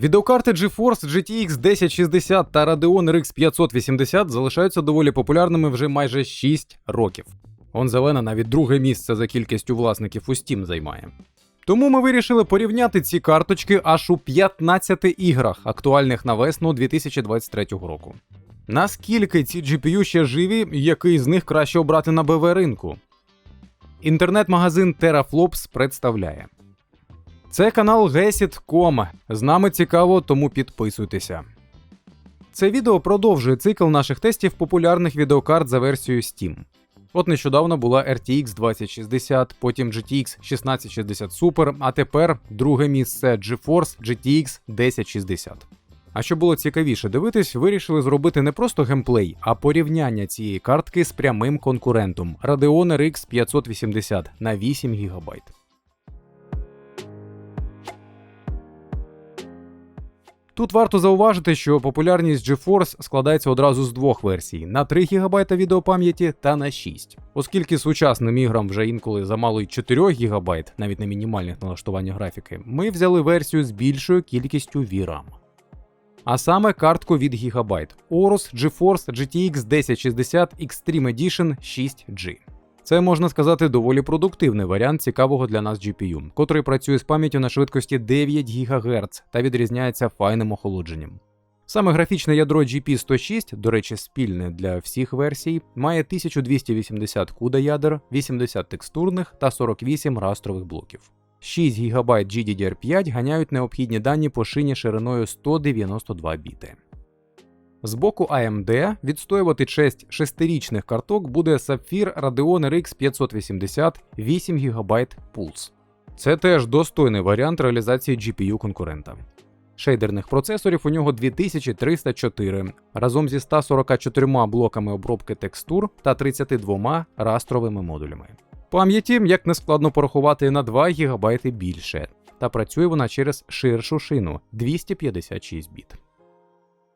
Відеокарти GeForce GTX 1060 та Radeon RX 580 залишаються доволі популярними вже майже 6 років. Он зелена навіть друге місце за кількістю власників у Steam займає. Тому ми вирішили порівняти ці карточки аж у 15 іграх, актуальних на весну 2023 року. Наскільки ці GPU ще живі, який з них краще обрати на БВ ринку? Інтернет-магазин Teraflops представляє. Це канал Gesit.com. З нами цікаво, тому підписуйтеся. Це відео продовжує цикл наших тестів популярних відеокарт за версією Steam. От нещодавно була RTX 2060, потім GTX 1660 Super, а тепер друге місце GeForce GTX 1060. А щоб було цікавіше дивитись, вирішили зробити не просто геймплей, а порівняння цієї картки з прямим конкурентом Radeon RX 580 на 8 ГБ. Тут варто зауважити, що популярність GeForce складається одразу з двох версій: на 3 ГБ відеопам'яті та на 6. Оскільки сучасним іграм вже інколи замало й 4 ГБ, навіть на мінімальних налаштуваннях графіки, ми взяли версію з більшою кількістю VRAM. А саме картку від Gigabyte Aorus GeForce GTX 1060 Extreme Edition 6G. Це можна сказати доволі продуктивний варіант цікавого для нас GPU, котрий працює з пам'яттю на швидкості 9 ГГц та відрізняється файним охолодженням. Саме графічне ядро GP106, до речі, спільне для всіх версій, має 1280 CUDA ядер, 80 текстурних та 48 растрових блоків. 6 ГБ GDDR5 ганяють необхідні дані по шині шириною 192 біти. З боку AMD відстоювати честь шестирічних карток буде Sapphire Radeon RX 580 8 ГБ Pulse. Це теж достойний варіант реалізації GPU конкурента. Шейдерних процесорів у нього 2304 разом зі 144 блоками обробки текстур та 32 растровими модулями. Пам'яті, як не складно порахувати, на 2 ГБ більше, та працює вона через ширшу шину 256 біт.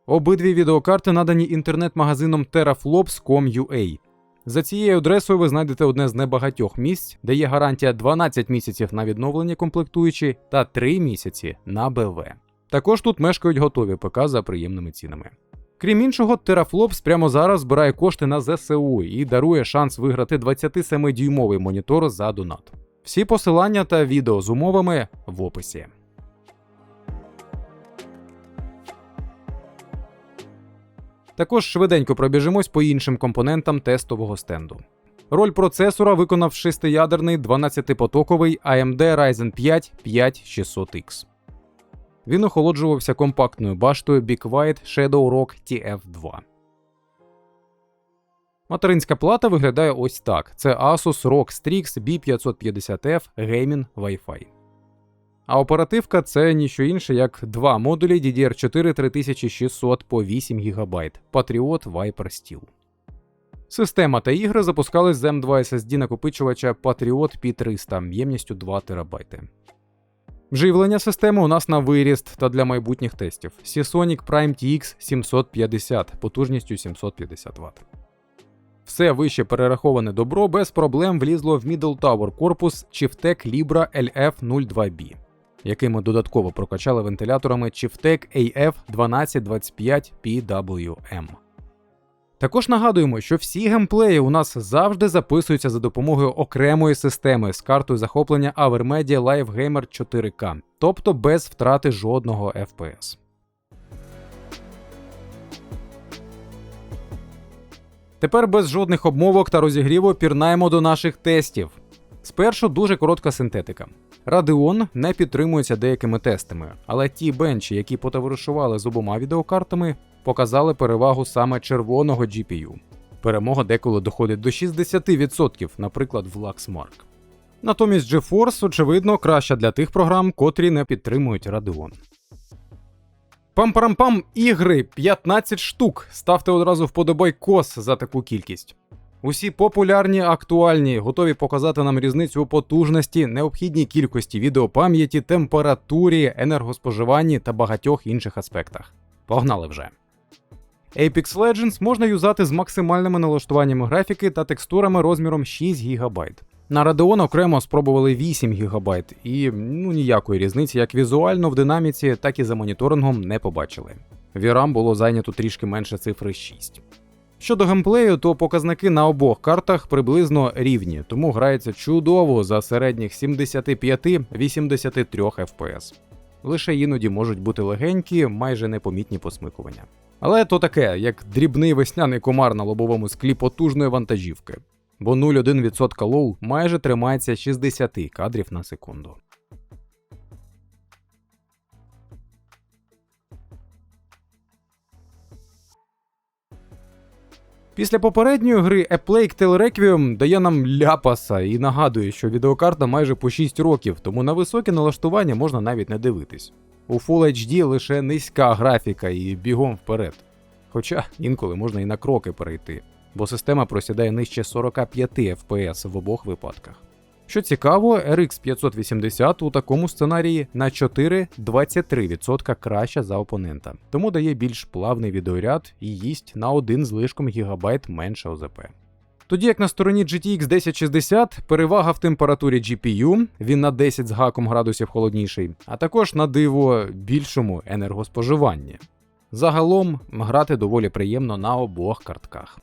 Обидві відеокарти надані інтернет-магазином teraflops.com.ua. За цією адресою ви знайдете одне з небагатьох місць, де є гарантія 12 місяців на відновлення комплектуючі та 3 місяці на БВ. Також тут мешкають готові ПК за приємними цінами. Крім іншого, Teraflops прямо зараз збирає кошти на ЗСУ і дарує шанс виграти 27-дюймовий монітор за донат. Всі посилання та відео з умовами в описі. Також швиденько пробіжимось по іншим компонентам тестового стенду. Роль процесора виконав шестиядерний 12-потоковий AMD Ryzen 5 5600X. Він охолоджувався компактною баштою Big White Shadow Rock TF2. Материнська плата виглядає ось так: це Asus ROG Strix B550F Gaming Wi-Fi. А оперативка це ніщо інше, як два модулі DDR4 3600 по 8 ГБ Patriot Viper Steel. Система та ігри запускались з M2 SSD накопичувача Patriot P300 ємністю 2 ТБ. Живлення системи у нас на виріст та для майбутніх тестів. Seasonic Prime TX 750 потужністю 750 Вт. Все вище перераховане добро без проблем влізло в Middle Tower корпус Chieftec Libra LF02B, який ми додатково прокачали вентиляторами Chieftec AF1225 PWM. Також нагадуємо, що всі геймплеї у нас завжди записуються за допомогою окремої системи з картою захоплення Avermedia Live Gamer 4K, тобто без втрати жодного FPS. Тепер без жодних обмовок та розігріву пірнаємо до наших тестів. Спершу дуже коротка синтетика. Radeon не підтримується деякими тестами, але ті бенчі, які потоваришували з обома відеокартами, показали перевагу саме червоного GPU. Перемога деколи доходить до 60%, наприклад, в Luxmark. Натомість GeForce, очевидно, краща для тих програм, котрі не підтримують Radeon. Пам-парам-пам, ігри 15 штук. Ставте одразу вподобайкос за таку кількість. Усі популярні, актуальні, готові показати нам різницю у потужності, необхідній кількості відеопам'яті, температурі, енергоспоживанні та багатьох інших аспектах. Погнали вже! Apex Legends можна юзати з максимальними налаштуваннями графіки та текстурами розміром 6 ГБ. На Radeon окремо спробували 8 ГБ і ну ніякої різниці як візуально в динаміці, так і за моніторингом не побачили. VRAM було зайнято трішки менше цифри 6. Щодо геймплею, то показники на обох картах приблизно рівні, тому грається чудово за середніх 75-83 FPS. Лише іноді можуть бути легенькі, майже непомітні посмикування. Але то таке, як дрібний весняний комар на лобовому склі потужної вантажівки, бо 0,1% лоу майже тримається 60 кадрів на секунду. Після попередньої гри A Plague Tale Requiem дає нам ляпаса і нагадує, що відеокарта майже по 6 років, тому на високі налаштування можна навіть не дивитись. У Full HD лише низька графіка і бігом вперед. Хоча інколи можна і на кроки перейти, бо система просідає нижче 45 FPS в обох випадках. Що цікаво, RX 580 у такому сценарії на 4-23% краща за опонента, тому дає більш плавний відеоряд і їсть на 1 з лишком гігабайт менше ОЗП. Тоді як на стороні GTX 1060 перевага в температурі GPU, він на 10 з гаком градусів холодніший, а також на диво більшому енергоспоживанні. Загалом грати доволі приємно на обох картках.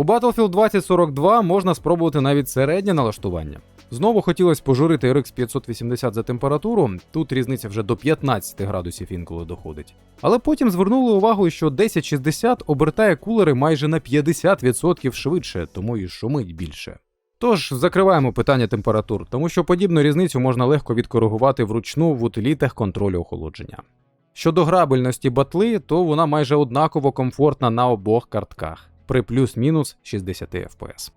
У Battlefield 2042 можна спробувати навіть середнє налаштування. Знову хотілося пожурити RX 580 за температуру, тут різниця вже до 15 градусів інколи доходить. Але потім звернули увагу, що 1060 обертає кулери майже на 50% швидше, тому і шумить більше. Тож закриваємо питання температур, тому що подібну різницю можна легко відкоригувати вручну в утилітах контролю охолодження. Щодо грабельності батли, то вона майже однаково комфортна на обох картках при плюс-мінус 60 FPS.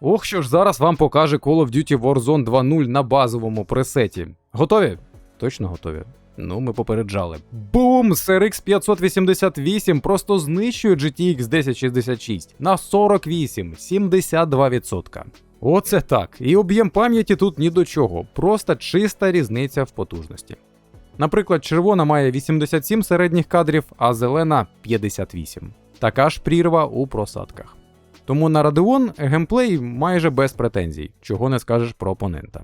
Ох, що ж зараз вам покаже Call of Duty Warzone 2.0 на базовому пресеті. Готові? Точно готові. Ну, ми попереджали. Бум! CRX 588 просто знищує GTX 1066 на 48, 72%. Оце так. І об'єм пам'яті тут ні до чого, просто чиста різниця в потужності. Наприклад, червона має 87 середніх кадрів, а зелена 58. Така ж прірва у просадках. Тому на Radeon геймплей майже без претензій, чого не скажеш про опонента.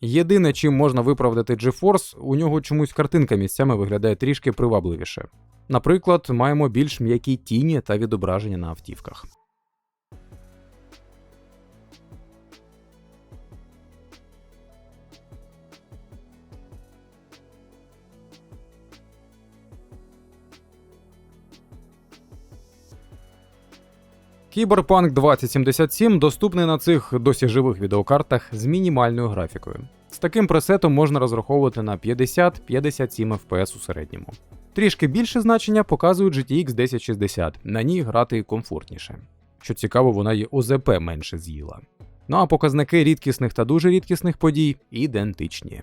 Єдине, чим можна виправдати GeForce, у нього чомусь картинка місцями виглядає трішки привабливіше. Наприклад, маємо більш м'які тіні та відображення на автівках. Cyberpunk 2077 доступний на цих досі живих відеокартах з мінімальною графікою. З таким пресетом можна розраховувати на 50-57 FPS у середньому. Трішки більше значення показують GTX 1060, на ній грати комфортніше. Що цікаво, вона і ОЗП менше з'їла. Ну а показники рідкісних та дуже рідкісних подій ідентичні.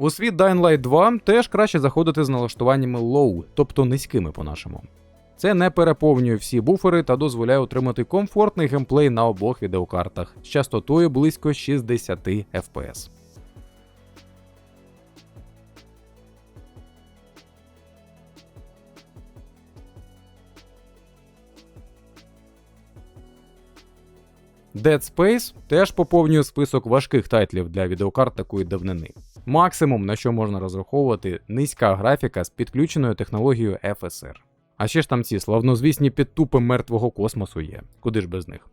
У світ Dying Light 2 теж краще заходити з налаштуваннями low, тобто низькими по-нашому. Це не переповнює всі буфери та дозволяє отримати комфортний геймплей на обох відеокартах з частотою близько 60 FPS. Dead Space теж поповнює список важких тайтлів для відеокарт такої давнини. Максимум, на що можна розраховувати, низька графіка з підключеною технологією FSR. А ще ж там ці славнозвісні підтупи мертвого космосу є, куди ж без них.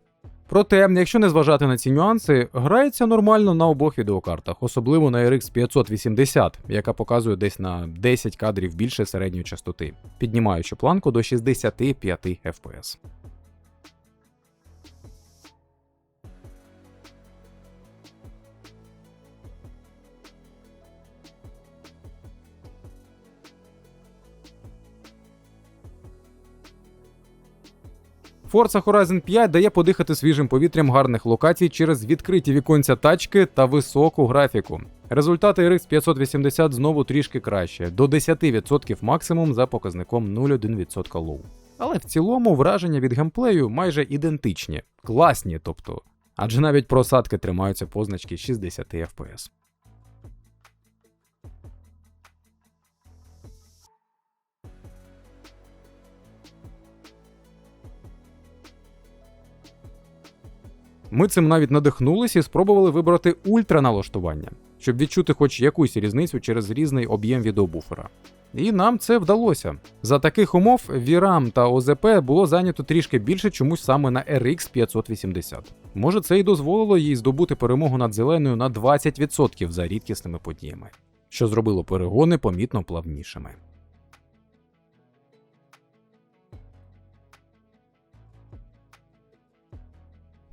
Проте, якщо не зважати на ці нюанси, грається нормально на обох відеокартах, особливо на RX 580, яка показує десь на 10 кадрів більше середньої частоти, піднімаючи планку до 65 FPS. Forza Horizon 5 дає подихати свіжим повітрям гарних локацій через відкриті віконця тачки та високу графіку. Результати RX 580 знову трішки краще, до 10% максимум за показником 0,1% low. Але в цілому враження від геймплею майже ідентичні, класні, тобто. Адже навіть просадки тримаються позначки 60 FPS. Ми цим навіть надихнулися і спробували вибрати ультра налаштування, щоб відчути хоч якусь різницю через різний об'єм відеобуфера. І нам це вдалося. За таких умов VRAM та ОЗП було зайнято трішки більше чомусь саме на RX 580. Може, це і дозволило їй здобути перемогу над зеленою на 20% за рідкісними подіями, що зробило перегони помітно плавнішими.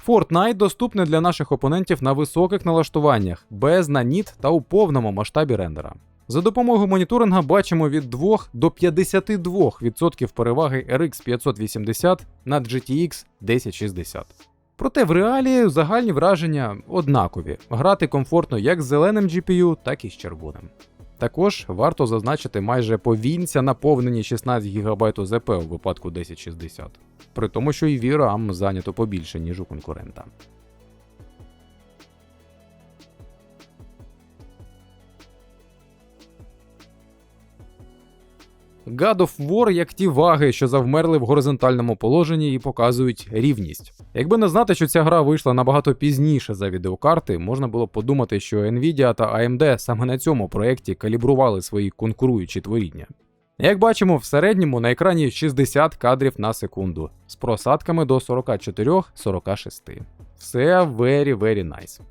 Fortnite доступне для наших опонентів на високих налаштуваннях, без наніт та у повному масштабі рендера. За допомогою моніторинга бачимо від 2 до 52% переваги RX 580 над GTX 1060. Проте в реалії загальні враження однакові: грати комфортно як з зеленим GPU, так і з червоним. Також варто зазначити майже повінця наповнені 16 ГБ ОЗП у випадку 1060, при тому, що і VRAM зайнято побільше, ніж у конкурента. God of War як ті ваги, що завмерли в горизонтальному положенні і показують рівність. Якби не знати, що ця гра вийшла набагато пізніше за відеокарти, можна було б подумати, що Nvidia та AMD саме на цьому проєкті калібрували свої конкуруючі творіння. Як бачимо, в середньому на екрані 60 кадрів на секунду з просадками до 44-46. Все very very nice.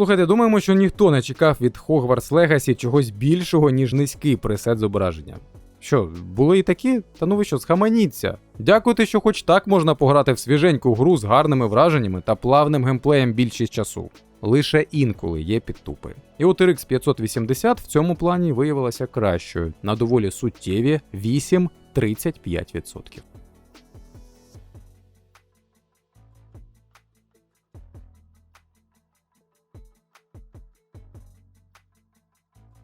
Слухайте, думаємо, що ніхто не чекав від Hogwarts Legacy чогось більшого, ніж низький пресет зображення. Що, були і такі? Та ну ви що, схаманіться. Дякуйте, що хоч так можна пограти в свіженьку гру з гарними враженнями та плавним геймплеєм більшість часу. Лише інколи є підтупи. І от RX 580 в цьому плані виявилася кращою на доволі суттєві 8-35%.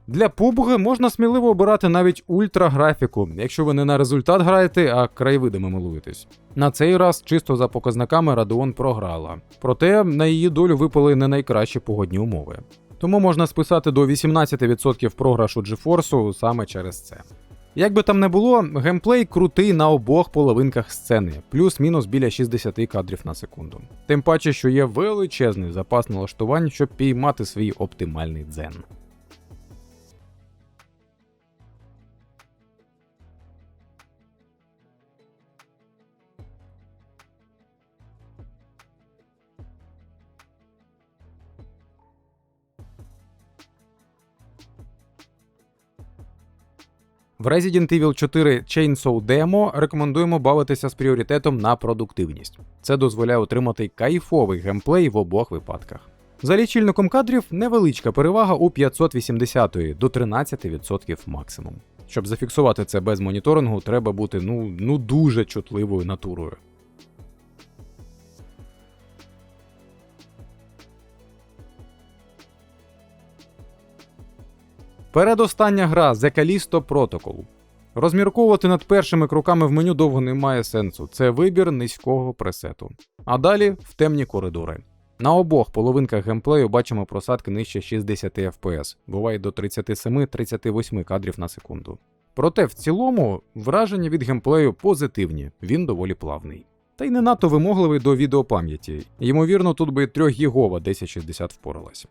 Для PUBG можна сміливо обирати навіть ультраграфіку, якщо ви не на результат граєте, а краєвидами милуєтесь. На цей раз чисто за показниками Radeon програла. Проте на її долю випали не найкращі погодні умови. Тому можна списати до 18% програшу GeForce саме через це. Як би там не було, геймплей крутий на обох половинках сцени, плюс-мінус біля 60 кадрів на секунду. Тим паче, що є величезний запас налаштувань, щоб піймати свій оптимальний дзен. В Resident Evil 4 Chainsaw Demo рекомендуємо бавитися з пріоритетом на продуктивність. Це дозволяє отримати кайфовий геймплей в обох випадках. За лічильником кадрів невеличка перевага у 580 до 13% максимум. Щоб зафіксувати це без моніторингу, треба бути ну, ну дуже чутливою натурою. Передостання гра The Callisto Protocol. Розмірковувати над першими кроками в меню довго немає сенсу. Це вибір низького пресету. А далі в темні коридори. На обох половинках геймплею бачимо просадки нижче 60 FPS, буває до 37-38 кадрів на секунду. Проте в цілому враження від геймплею позитивні, він доволі плавний. Та й не надто вимогливий до відеопам'яті. Ймовірно, тут би 3 гігова 1060 впоралася.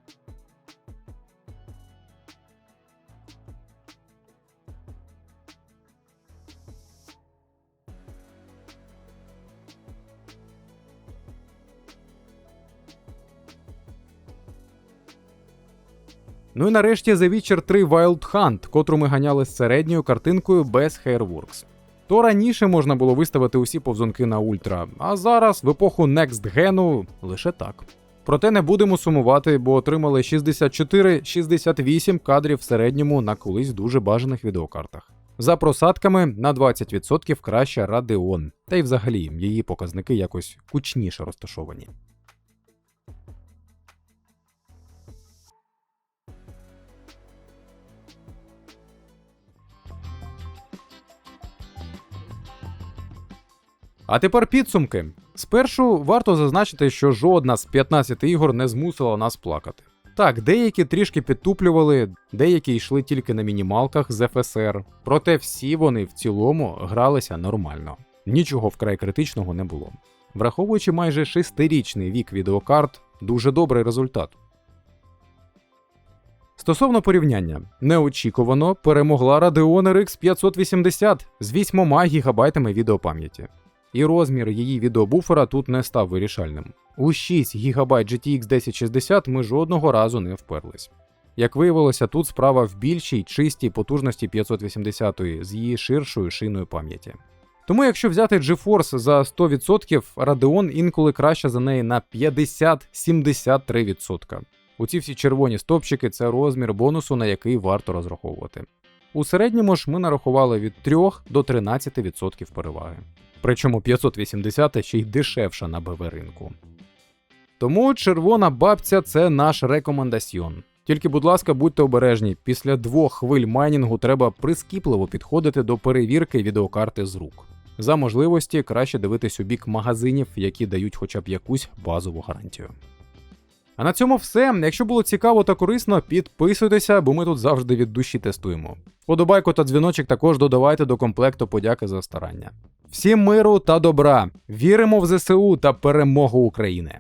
Ну і нарешті The Witcher 3 Wild Hunt, котру ми ганяли з середньою картинкою без Hairworks. То раніше можна було виставити усі повзунки на ультра, а зараз, в епоху Next Gen, лише так. Проте не будемо сумувати, бо отримали 64-68 кадрів в середньому на колись дуже бажаних відеокартах. За просадками на 20% краще Radeon, та й взагалі її показники якось кучніше розташовані. А тепер підсумки. Спершу варто зазначити, що жодна з 15 ігор не змусила нас плакати. Так, деякі трішки підтуплювали, деякі йшли тільки на мінімалках з ФСР, проте всі вони в цілому гралися нормально. Нічого вкрай критичного не було. Враховуючи майже шестирічний вік відеокарт, дуже добрий результат. Стосовно порівняння, неочікувано перемогла Radeon RX 580 з 8 ГБ відеопам'яті. І розмір її відеобуфера тут не став вирішальним. У 6 ГБ GTX 1060 ми жодного разу не вперлись. Як виявилося, тут справа в більшій чистій потужності 580 з її ширшою шиною пам'яті. Тому якщо взяти GeForce за 100%, Radeon інколи краще за неї на 50-73%. У ці всі червоні стопчики це розмір бонусу, на який варто розраховувати. У середньому ж ми нарахували від 3 до 13% переваги. Причому 580 ще й дешевша на БВ ринку. Тому червона бабця це наш рекомендаціон. Тільки, будь ласка, будьте обережні, після двох хвиль майнінгу треба прискіпливо підходити до перевірки відеокарти з рук. За можливості краще дивитись у бік магазинів, які дають хоча б якусь базову гарантію. А на цьому все. Якщо було цікаво та корисно, підписуйтеся, бо ми тут завжди від душі тестуємо. Подобайку та дзвіночок також додавайте до комплекту подяки за старання. Всім миру та добра! Віримо в ЗСУ та перемогу України!